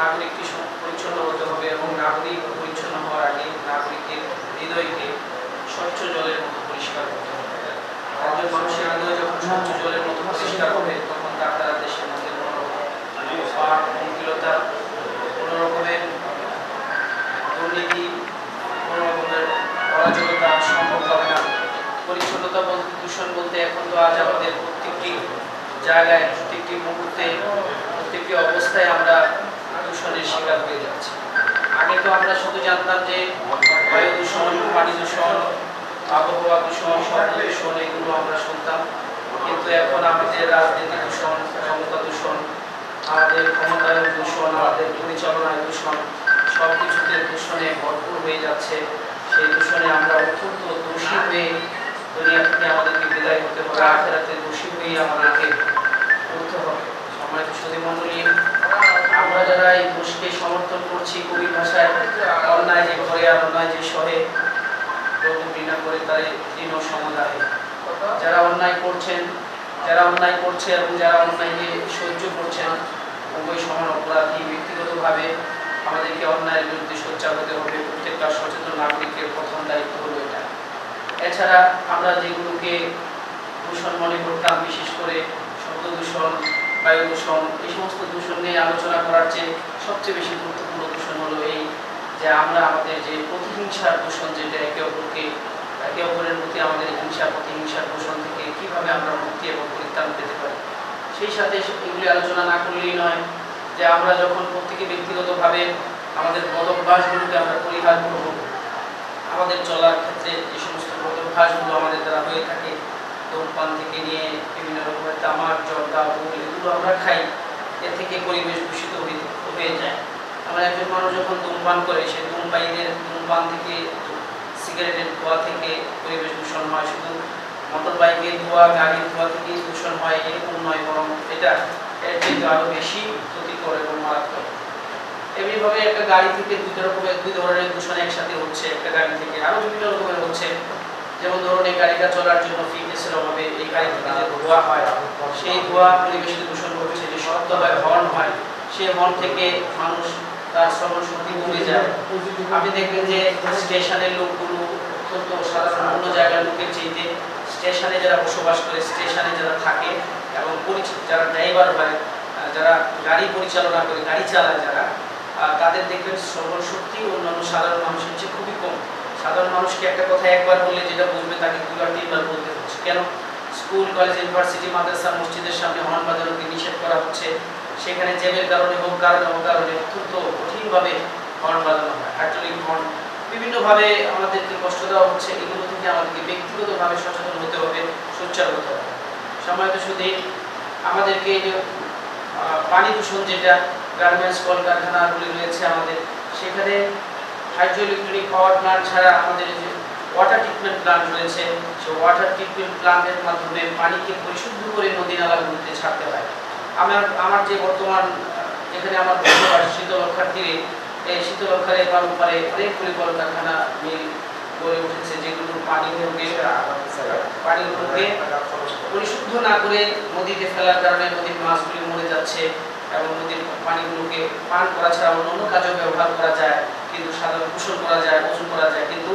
নাগরিককে পরিচ্ছন্ন হতে হবে এবং নাগরিক পরিচ্ছন্ন হওয়ার আগে নাগরিকের হৃদয়কে স্বচ্ছ জলের মতো পরিষ্কার করতে হবে। একজন মানুষের হৃদয় যখন স্বচ্ছ জলের মতো পরিষ্কার হবে, তখন তার দ্বারা দেশের মধ্যে কোনো কোনো রকমের দুর্নীতি, কোনো রকমের অরাজকতা সম্ভব হবে না। পরিচ্ছন্নতা বলতে দূষণ বলতে এখন তো আজ আমাদের প্রত্যেকটি জায়গায়, প্রত্যেকটি মুহূর্তে, প্রত্যেকটি অবস্থায় আমরা দূষণের শিকার হয়ে যাচ্ছি। আগে তো আমরা শুধু জানতাম যে বায়ু দূষণ, পানি দূষণ, আবহাওয়া দূষণ শব্দ দূষণ, এগুলো আমরা শুনতাম। কিন্তু এখন আমাদের রাজনীতি দূষণ, ক্ষমতা দূষণ, আমাদের ক্ষমতায়ন দূষণ, আমাদের পরিচালনায় দূষণ, সব কিছুতে দূষণে ভরপুর হয়ে যাচ্ছে। সেই দূষণে আমরা অত্যন্ত দোষী হয়ে দুনিয়া থেকে আমাদেরকে বিদায় হতে হবে। আখেরাতে দোষী হয়ে আমাদেরকে কবি ভাষায় অন্যায় যে করে আর অন্যায় যে সহে, প্রভু করে তাই দীন সমুদায় যারা অন্যায় করছেন, যারা অন্যায় করছে এবং যারা অন্যায়কে সহ্য করছেন, উভয় সমান অপরাধী। ব্যক্তিগতভাবে আমাদেরকে অন্যায়ের বিরুদ্ধে সোচ্চার হতে হবে। প্রত্যেকটা সচেতন নাগরিকের প্রথম দায়িত্ব হলো এটা। এছাড়া আমরা যেগুলোকে দূষণ মনে করতাম, বিশেষ করে শব্দ দূষণ, বায়ু দূষণ, এই সমস্ত দূষণ নিয়ে আলোচনা করার চেয়ে সবচেয়ে বেশি গুরুত্বপূর্ণ দূষণ হলো এই যে আমরা আমাদের যে প্রতিহিংসার দূষণ যেটা একে অপরকে, একে অপরের প্রতি আমাদের হিংসা, প্রতিহিংসার দূষণ থেকে কীভাবে আমরা মুক্তি এবং পরিত্রাণ পেতে পারি? সেই সাথে এগুলি আলোচনা না করলেই নয় যে আমরা যখন প্রত্যেকে ব্যক্তিগতভাবে আমাদের বদভ্যাসগুলোকে আমরা পরিহার করব, আমাদের চলার ক্ষেত্রে যে সমস্ত বদভ্যাসগুলো আমাদের দ্বারা হয়ে থাকে, ধূমপান থেকে নিয়ে বিভিন্ন রকমের তামাক, জর্দা এগুলো আমরা খাই, এর থেকে পরিবেশ দূষিত হয়ে হয়ে যায়। আমরা একজন মানুষ যখন ধূমপান করে সে ধূমপায়ীদের, ধূমপান থেকে, সিগারেটের ধোয়া থেকে পরিবেশ দূষণ হয়। শুধু মোটর বাইকের ধোয়া, গাড়ির ধোয়া থেকে দূষণ হয় এরকম নয়, বরং এটা এর থেকে আরও বেশি ক্ষতিকর এবং মারাত্মক। এমনিভাবে একটা গাড়ি থেকে দুই রকমের, দুই ধরনের দূষণ একসাথে হচ্ছে একটা গাড়ি থেকে। আরও বিভিন্ন রকমের হচ্ছে। যেমন ধরুন, এই গাড়িটা চলার জন্য ফিটনেসের অভাবে এই গাড়ি থেকে যে ধোয়া হয়, সেই ধোয়া পরিবেশকে দূষণ করছে যে শব্দ হয় হর্ন সেই হর্ন থেকে মানুষ তার শ্রবণ শক্তি কমে যায়। আপনি দেখবেন যে স্টেশনের লোকগুলো অত্যন্ত সাধারণ অন্য জায়গার লোকের চাইতে স্টেশনে যারা বসবাস করে, স্টেশনে যারা থাকে এবং পরিচিত যারা ড্রাইভার হয় যারা গাড়ি পরিচালনা করে, গাড়ি চালায় যারা তাদের দেখবেন শ্রবণ শক্তি অন্যান্য সাধারণ মানুষের চেয়ে খুবই কম। সাধারণ মানুষকে একটা কথা একবার বললে যেটা বুঝবে তাকে দুবার তিনবার বলতে হচ্ছে। কেন? স্কুল, কলেজ, ইউনিভার্সিটি, মাদ্রাসা, মসজিদের সামনে হর্ন নিষেধ করা হচ্ছে সেখানে জেবের কারণে হোক কারণে হোক কারণে অত্যন্ত কঠিনভাবে হর্ন বাজানো হয়। হাইড্রোলিক হর্ন বিভিন্নভাবে আমাদেরকে কষ্ট দেওয়া হচ্ছে, এগুলো থেকে আমাদেরকে ব্যক্তিগতভাবে সচেতন হতে হবে, সোচ্চার হতে হবে। সময়ত শুধু আমাদেরকে পানি দূষণ যেটা, গার্মেন্টস কলকারখানাগুলি রয়েছে আমাদের, সেখানে হাইড্রো পাওয়ার প্ল্যান্ট ছাড়া আমাদের যে ওয়াটার ট্রিটমেন্ট প্ল্যান্ট রয়েছে, সেই ওয়াটার ট্রিটমেন্ট প্ল্যান্টের মাধ্যমে পানিকে পরিশুদ্ধ করে নদী নালাগুলিতে ছাড়তে হয়। আমার আমার যে বর্তমান, যেখানে আমার বসবাস শীতলক্ষার তীরে, এই শীতলক্ষার এপার ওপারে অনেকগুলি কলকারখানা মিল গড়ে উঠেছে, যেগুলো পানিগুলোকে পানিগুলোকে পরিশুদ্ধ না করে নদীতে ফেলার কারণে নদীর মাছগুলি মরে যাচ্ছে এবং নদীর পানিগুলোকে পান করা ছাড়া অন্য কাজেও ব্যবহার করা যায়, কিন্তু সাধারণ গোসল করা যায় গোসল করা যায়। কিন্তু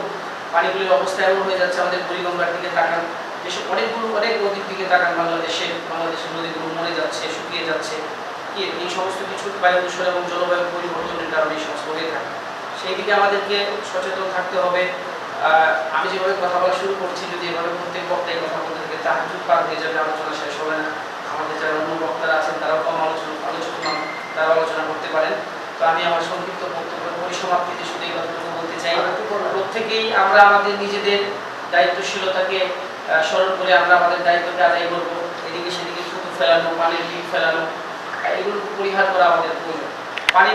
পানিগুলির অবস্থা এমন হয়ে যাচ্ছে, আমাদের বুড়িগঙ্গার দিকে তাকান এসব অনেকগুলো অনেক নদীর দিকে তাকান বাংলাদেশে বাংলাদেশের নদীগুলো মরে যাচ্ছে শুকিয়ে যাচ্ছে। এই সমস্ত কিছু বায়ু দূষণ এবং জলবায়ু পরিবর্তনের কারণে এই সমস্ত হয়ে থাকে। সেই দিকে আমাদেরকে সচেতন থাকতে হবে। আমি যেভাবে কথা বলা শুরু করছি যদি এভাবে প্রত্যেক বক্তায় কথা বলতে থাকে তাহাজুদ পার হয়ে যাবে আলোচনা শেষ হবে না। আমাদের যারা অন্য বক্তারা আছেন তারাও কম আলোচনা আলোচনা তারাও আলোচনা করতে পারেন। তো আমি আমার সংক্ষিপ্ত বক্তব্য পরিসমাপ্তিতে শুধু এই কথাটুকু বলতে চাই। প্রত্যেকেই আমরা আমাদের নিজেদের দায়িত্বশীলতাকে স্মরণ করে আমরা আমাদের দায়িত্বকে আদায় করব। এদিকে সেদিকে সুতো ফেলানো, পানির বিল ফেলানো এগুলো পরিহার করা আমাদের প্রয়োজন। পানি